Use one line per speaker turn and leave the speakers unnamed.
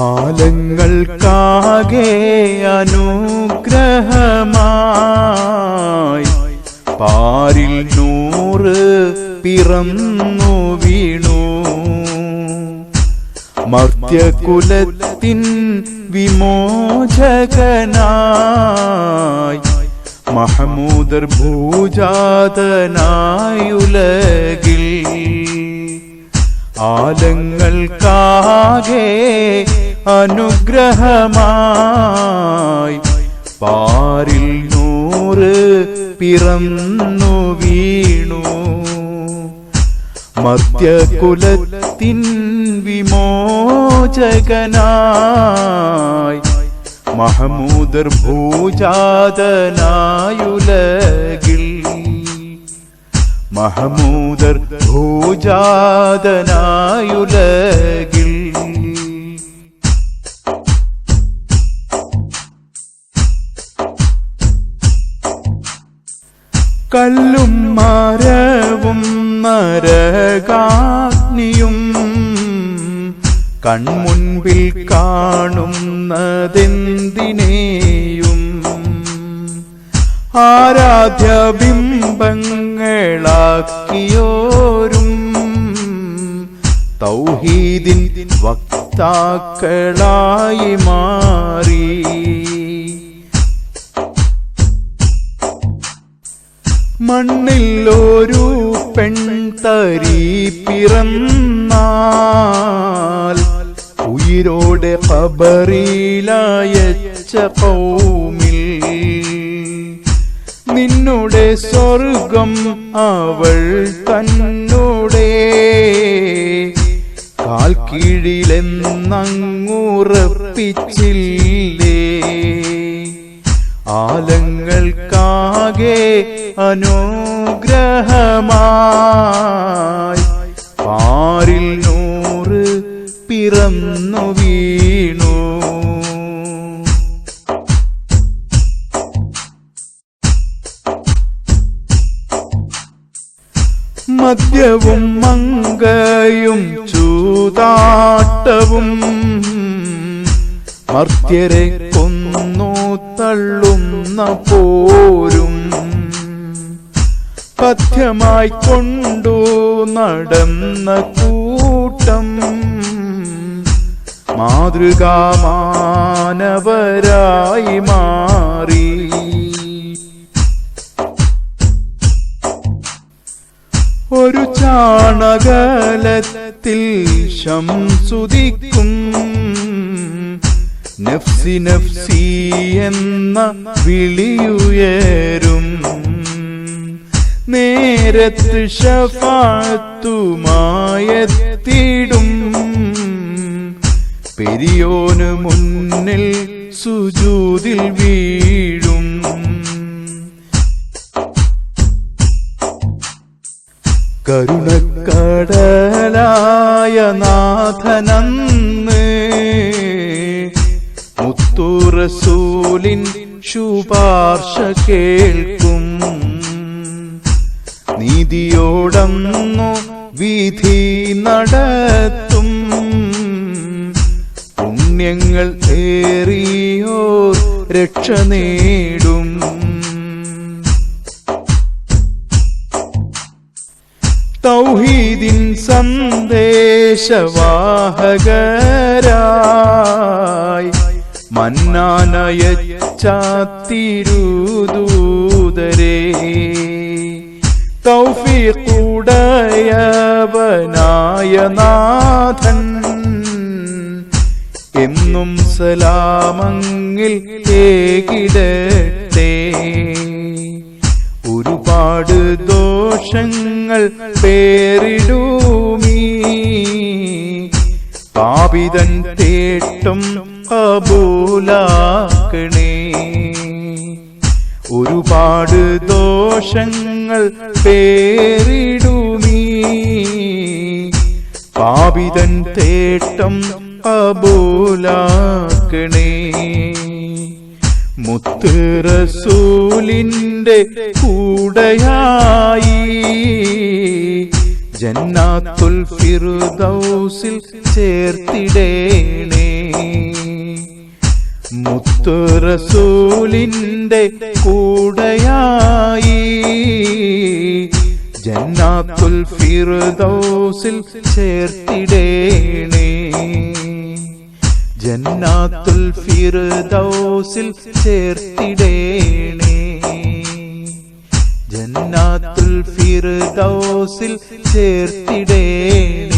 ആലങ്ങൾക്കാകെ അനുഗ്രഹമായി പാരിൽ നൂറ് പിറന്നു വീണു. മർത്യകുലത്തിൻ വിമോചകനായി മഹമൂദർ ഭൂജാതനായുലകിൽ ആലങ്ങൾക്കാകെ അനുഗ്രഹമായി പാരിൽ നൂറ് പിറന്നു വീണു. മധ്യകുലത്തിൻ വിമോചകനായി മഹമൂദർ ഭൂജാതനായുലകിൽ. മഹമൂദർ ഭൂജാതനായുലകിൽ. കല്ലും മരവും നരകാഗ്നിയും കൺമുൻപിൽ കാണുന്നതെന്തിനേയും ആരാധ്യ ബിംബങ്ങളാക്കിയോരും തൗഹീദിൻ വക്താക്കളായി മാറി. മണ്ണിൽ ഒരു പെൺതരി പിറന്നാൽ ഉയിരോടെ ഖബറിലയച്ച പൗമിൽ നിന്നുടെ സ്വർഗം അവൾ തന്നോടെ. കാൽ കീഴിലെന്നങ്ങുറപ്പിച്ചില്ലേ ആലങ്ങൾക്കാകെ അനുഗ്രഹമായി പാരിൽ നൂറ് പിറന്നു വീണു. മദ്യവും മങ്കയും ചൂതാട്ടവും മർത്യരെ തള്ളുന്ന പോരും. പഥ്യമായി കൊണ്ടു നടന്ന കൂട്ടം. മാതൃകാമാനവരായി മാറി. ഒരു ചാണകലത്തിൽ ശംസുദിക്കും. നഫ്സി നഫ്സി എന്ന വിളിയുയരും. നേരത്ത് ഷഫാത്തുമായെത്തിടും പെരിയോന് മുന്നിൽ സുജൂതിൽ വീഴും. കരുണക്കടലായ നാഥനന്ന് മുത്തുറസൂലിൻ ശുപാർശ കേൾക്കും. നീതിയോടന്നു വിധി നടത്തും. പുണ്യങ്ങൾ ഏറിയോ രക്ഷ നേടും. തൗഹീദിൻ സന്ദേശവാഹകരായി മന്നാനയച്ചാത്തിരുദൂതരേ തൗഫീഖുടയവനായ നാഥൻ എന്നും സലാമങ്ങിൽ ഏകിടട്ടെ. ഒരുപാട് ദോഷങ്ങൾ പേരിടൂമീ. പാപിതൻ തേട്ടം കബൂലാക്കണേ. ഒരുപാട് ദോഷങ്ങൾ പേരിടുമീ. പാപിതൻ തേട്ടം കബൂലാക്കണേ. മുത്ത് കൂടയായി. കൂടെയായി ജന്നാത്തുൽ ഫിറുദൗസിൽ ചേർത്തിടേണേ. മുത്തുറസൂലിന്റെ കൂടയായി. ജന്നാത്തുൽ ഫിർദൗസിൽ ചേർത്തിടേണേ. ജന്നാത്തുൽ ഫിർദൗസിൽ ചേർത്തിടേണേ. ജന്നാത്തുൽ ഫിർദൗസിൽ ചേർത്തിടേണേ.